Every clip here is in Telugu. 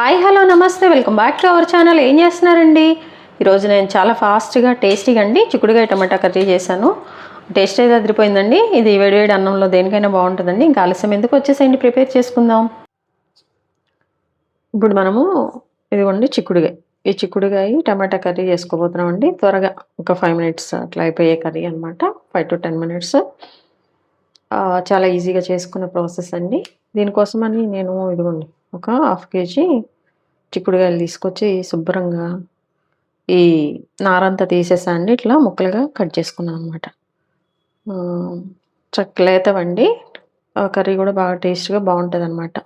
హాయ్ హలో నమస్తే. Welcome back to our channel. ఏం చేస్తున్నారండి? ఈరోజు నేను చాలా ఫాస్ట్గా టేస్టీగా అండి చిక్కుడుగా టమాటా కర్రీ చేశాను. టేస్ట్ అయితే అదిరిపోయిందండి. ఇది వేడివేడి అన్నంలో దేనికైనా బాగుంటుందండి. ఇంకా ఆలస్యం ఎందుకు వచ్చేసేయండి? ప్రిపేర్ చేసుకుందాం. ఇప్పుడు మనము ఇదిగోండి చిక్కుడుగాయ ఈ చిక్కుడుగాయ టమాటా కర్రీ చేసుకోబోతున్నామండి. త్వరగా ఒక ఫైవ్ మినిట్స్ అట్లా అయిపోయే కర్రీ అనమాట ఫైవ్ టు టెన్ మినిట్స్. చాలా ఈజీగా చేసుకునే ప్రాసెస్ అండి. దీనికోసమని నేను ఇదిగోండి ఒక హాఫ్ కేజీ చిక్కుడుకాయలు తీసుకొచ్చి శుభ్రంగా ఈ నారంతా తీసేసా అండి. ఇట్లా ముక్కలుగా కట్ చేసుకున్నాను అనమాట చక్కలేతవండి కర్రీ కూడా బాగా టేస్ట్గా బాగుంటుంది అనమాట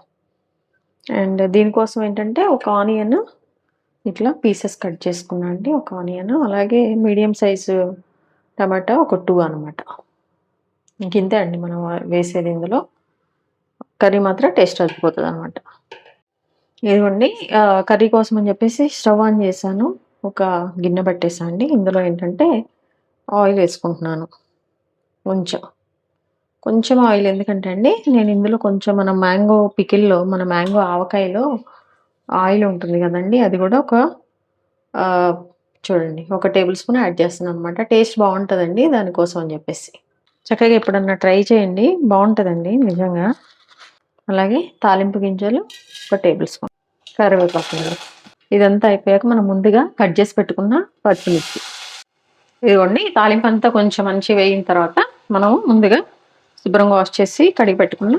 అండ్ దీనికోసం ఏంటంటే ఒక ఆనియన్ ఇట్లా పీసెస్ కట్ చేసుకున్నా అండి. ఒక ఆనియన్ అలాగే మీడియం సైజు టమాటా ఒక టూ అనమాట ఇంతే అండి మనం వేసేది ఇందులో. కర్రీ మాత్రం టేస్ట్ అయిపోతుంది అనమాట ఇదిగోండి కర్రీ కోసం అని చెప్పేసి స్టవ్ ఆన్ చేశాను. ఒక గిన్నె పట్టేసా అండి. ఇందులో ఏంటంటే ఆయిల్ వేసుకుంటున్నాను. కొంచెం. కొంచెం ఆయిల్ ఎందుకంటే అండి నేను ఇందులో కొంచెం మన మ్యాంగో పికిల్లో మన మ్యాంగో ఆవకాయలో ఆయిల్ ఉంటుంది కదండి అది కూడా ఒక చూడండి ఒక టేబుల్ స్పూన్ యాడ్ చేస్తున్నాను అనమాట టేస్ట్ బాగుంటుందండి దానికోసం అని చెప్పేసి. చక్కగా ఎప్పుడన్నా ట్రై చేయండి. బాగుంటుందండి నిజంగా. అలాగే తాలింపు గింజలు ఒక టేబుల్ స్పూన్ కరివేపాకు. ఇదంతా అయిపోయాక మనం ముందుగా కట్ చేసి పెట్టుకున్న పచ్చిమిర్చి. ఇదిగోండి తాలింపు అంతా కొంచెం మంచి వేయిన తర్వాత మనం ముందుగా శుభ్రంగా వాష్ చేసి కడిగి పెట్టుకున్న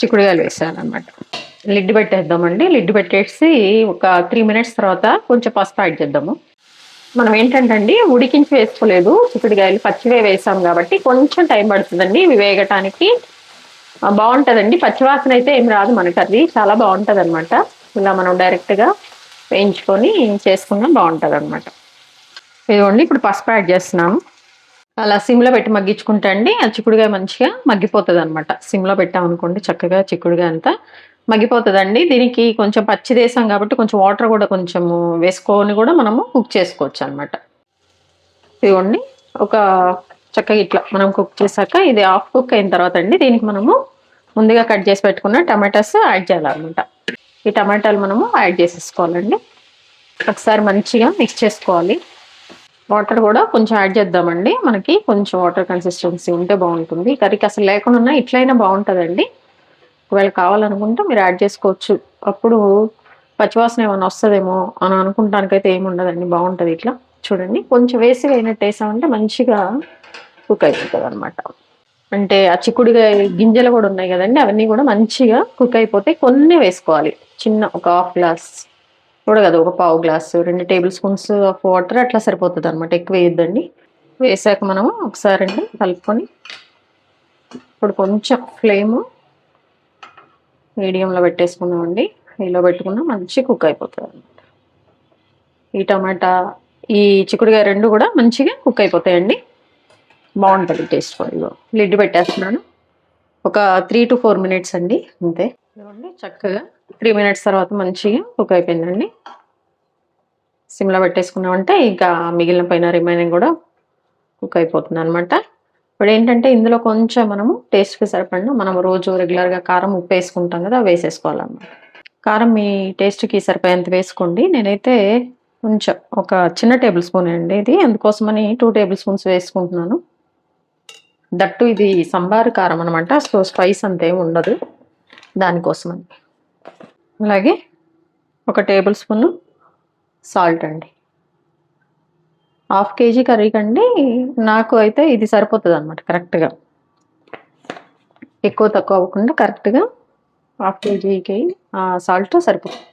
చిక్కుడుగాయలు వేసానమాట లిడ్ పెట్టేద్దామండి. లిడ్ పెట్టేసి ఒక త్రీ మినిట్స్ తర్వాత కొంచెం పసుపు యాడ్ చేద్దాము. మనం ఏంటంటే అండి ఉడికించి వేసుకోలేదు. చిక్కుడుకాయలు పచ్చివే వేసాం కాబట్టి కొంచెం టైం పడుతుందండి. ఇవి వేగటానికి బాగుంటుందండి. పచ్చివాసన అయితే ఏం రాదు మన కర్రీ చాలా బాగుంటుంది అనమాట ఇలా మనం డైరెక్ట్గా వేయించుకొని చేసుకున్నా బాగుంటుంది అనమాట ఇదిగోండి ఇప్పుడు పసుపు యాడ్ చేస్తున్నాము. అలా సిమ్లో పెట్టి మగ్గించుకుంటే అండి. ఆ చిక్కుడుగా మంచిగా మగ్గిపోతుంది అనమాట సిమ్లో పెట్టామనుకోండి చక్కగా చిక్కుడుగా అంతా మగ్గిపోతుందండి. దీనికి కొంచెం పచ్చి వేసాం కాబట్టి కొంచెం వాటర్ కూడా కొంచెం వేసుకొని కూడా మనము కుక్ చేసుకోవచ్చు అనమాట ఇదిగోండి ఒక చక్కగా ఇట్లా మనం కుక్ చేశాక ఇది హాఫ్ కుక్ అయిన తర్వాత అండి దీనికి మనము ముందుగా కట్ చేసి పెట్టుకున్న టమాటాస్ యాడ్ చేయాలన్నమాట. ఈ టమాటాలు మనము యాడ్ చేసేసుకోవాలండి. ఒకసారి మంచిగా మిక్స్ చేసుకోవాలి. వాటర్ కూడా కొంచెం యాడ్ చేద్దామండి. మనకి కొంచెం వాటర్ కన్సిస్టెన్సీ ఉంటే బాగుంటుంది. కర్రీకి అసలు లేకుండా ఇట్లయినా బాగుంటుందండి. ఒకవేళ కావాలనుకుంటే మీరు యాడ్ చేసుకోవచ్చు. అప్పుడు పచ్చివాసన ఏమైనా వస్తుందేమో అని అనుకుంటానికైతే ఏమి ఉండదండి. బాగుంటుంది ఇట్లా. చూడండి. కొంచెం వేసి వేయినట్టు వేసామంటే మంచిగా కుక్ అయిపోతుంది అనమాట అంటే ఆ చిక్కుడుగా గింజలు కూడా ఉన్నాయి కదండి అవన్నీ కూడా మంచిగా కుక్ అయిపోతే కొన్ని వేసుకోవాలి. చిన్న ఒక హాఫ్ గ్లాస్ కూడా కదా ఒక పావు గ్లాస్ రెండు టేబుల్ స్పూన్స్ ఆఫ్ వాటర్ అట్లా సరిపోతుంది అనమాట ఎక్కువ వేయద్దండి. వేసాక మనము ఒకసారి అండి కలుపుకొని ఇప్పుడు కొంచెం ఫ్లేము మీడియంలో పెట్టేసుకున్నామండి ఇలా పెట్టుకున్నా మంచి కుక్ అయిపోతుంది అనమాట ఈ టమాటా ఈ చిక్కుడుకాయ రెండు కూడా మంచిగా కుక్ అయిపోతాయండి. బాగుంటుంది టేస్ట్ కూడా. లిడ్ పెట్టేస్తున్నాను. ఒక త్రీ టు ఫోర్ మినిట్స్ అండి అంతే. ఇదిగోండి చక్కగా త్రీ మినిట్స్ తర్వాత మంచిగా కుక్ అయిపోయిందండి. సిమ్లో పెట్టేసుకున్నామంటే ఇంకా మిగిలిన పైన రిమైనింగ్ కూడా కుక్ అయిపోతుంది అనమాట ఇప్పుడు ఏంటంటే ఇందులో కొంచెం మనము టేస్ట్కి సరిపడిన మనం రోజు రెగ్యులర్గా కారం ఉప్పు వేసుకుంటాం కదా వేసేసుకోవాలన్నమాట. కారం మీ టేస్ట్కి సరిపోయేంత వేసుకోండి. నేనైతే కొంచెం ఒక చిన్న టేబుల్ స్పూన్ అండి ఇది. అందుకోసమని టూ టేబుల్ స్పూన్స్ వేసుకుంటున్నాను. దట్టు ఇది సంబారు కారం అనమాట సో స్పైస్ అంతేం ఉండదు దానికోసమని. అలాగే ఒక టేబుల్ స్పూన్ సాల్ట్ అండి. హాఫ్ కేజీ కర్రీకి అండి నాకు అయితే ఇది సరిపోతుంది అనమాట కరెక్ట్గా. ఎక్కువ తక్కువ అవ్వకుండా కరెక్ట్గా హాఫ్ కేజీకి సాల్ట్ సరిపోతుంది.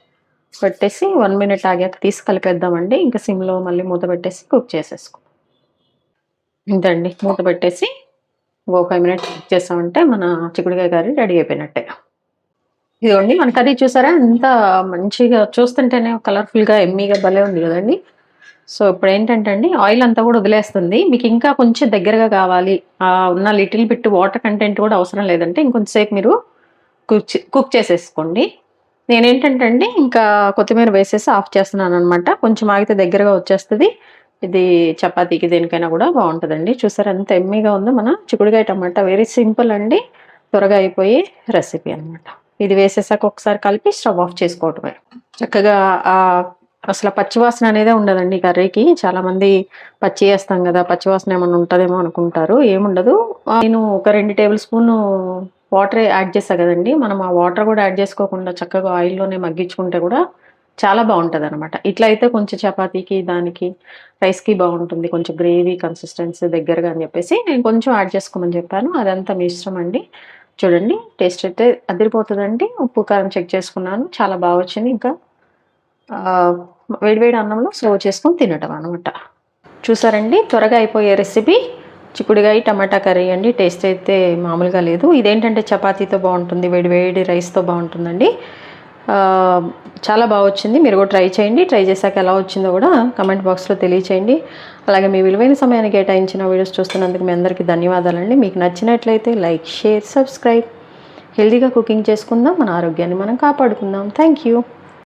పెట్టేసి వన్ మినిట్ ఆగాక తీసి కలిపేద్దామండి ఇంకా సిమ్లో మళ్ళీ మూత పెట్టేసి కుక్ చేసేసుకో. ఇంతండి మూత పెట్టేసి ఇంకో ఫైవ్ మినిట్స్ కుక్ చేసామంటే మన చిక్కుడుకాయ కర్రీ రెడీ అయిపోయినట్టే. ఇదిగోండి మన కర్రీ చూసారా? ఎంత మంచిగా చూస్తుంటేనే కలర్ఫుల్గా ఎమ్మీగా భలే ఉంది కదండి. సో ఇప్పుడు ఏంటంటే అండి ఆయిల్ అంతా కూడా వదిలేస్తుంది. మీకు ఇంకా కొంచెం దగ్గరగా కావాలి. ఉన్న లిటిల్ బిట్ వాటర్ కంటెంట్ కూడా అవసరం లేదంటే ఇంకొంచెంసేపు మీరు కుక్ చే- కుక్ చేసేసుకోండి. నేనేంటంటే అండి ఇంకా కొత్తిమీర వేసేసి ఆఫ్ చేస్తున్నాను అనమాట కొంచెం ఆగితే దగ్గరగా వచ్చేస్తుంది. ఇది చపాతీకి దేనికైనా కూడా బాగుంటుందండి. చూసారు ఎంత ఎమ్మీగా ఉందో మన చిక్కుడుగాయ టమాటా. వెరీ సింపుల్ అండి. త్వరగా అయిపోయే రెసిపీ అనమాట ఇది వేసేసాక ఒకసారి కలిపి స్టవ్ ఆఫ్ చేసుకోవటమే. చక్కగా అసలు పచ్చివాసన అనేదే ఉండదండి కర్రీకి. చాలామంది పచ్చి వేస్తాం కదా పచ్చివాసన ఏమైనా ఉంటుందేమో అనుకుంటారు. ఏముండదు. నేను ఒక రెండు టేబుల్ స్పూన్ వాటర్ యాడ్ చేసా కదండి. మనం ఆ వాటర్ కూడా యాడ్ చేసుకోకుండా చక్కగా ఆయిల్లోనే మగ్గించుకుంటే కూడా చాలా బాగుంటుంది అనమాట ఇట్లా అయితే కొంచెం చపాతీకి దానికి రైస్కి బాగుంటుంది. కొంచెం గ్రేవీ కన్సిస్టెన్సీ దగ్గరగా అని చెప్పేసి నేను కొంచెం యాడ్ చేసుకోమని చెప్పాను. అదంతా మీ ఇష్టం అండి. చూడండి టేస్ట్ అయితే అదిరిపోతుందండి. ఉప్పు కారం చెక్ చేసుకున్నాను. చాలా బాగా వచ్చింది. ఇంకా వేడివేడి అన్నంలో సర్వ్ చేసుకొని తినటం అనమాట చూసారండి? త్వరగా అయిపోయే రెసిపీ. చిక్కుడుగాయ టమాటా కర్రీ అండి. టేస్ట్ అయితే మామూలుగా లేదు. ఇదేంటంటే చపాతీతో బాగుంటుంది వేడి వేడి రైస్తో బాగుంటుందండి. చాలా బాగా వచ్చింది. మీరు కూడా ట్రై చేయండి. ట్రై చేశాక ఎలా వచ్చిందో కూడా కమెంట్ బాక్స్లో తెలియచేయండి. అలాగే మీ విలువైన సమయాన్ని కేటాయించిన వీడియోస్ చూస్తున్నందుకు మీ అందరికీ ధన్యవాదాలండి. మీకు నచ్చినట్లయితే లైక్ షేర్ సబ్స్క్రైబ్. హెల్దీగా కుకింగ్ చేసుకుందాం. మన ఆరోగ్యాన్ని మనం కాపాడుకుందాం. Thank you.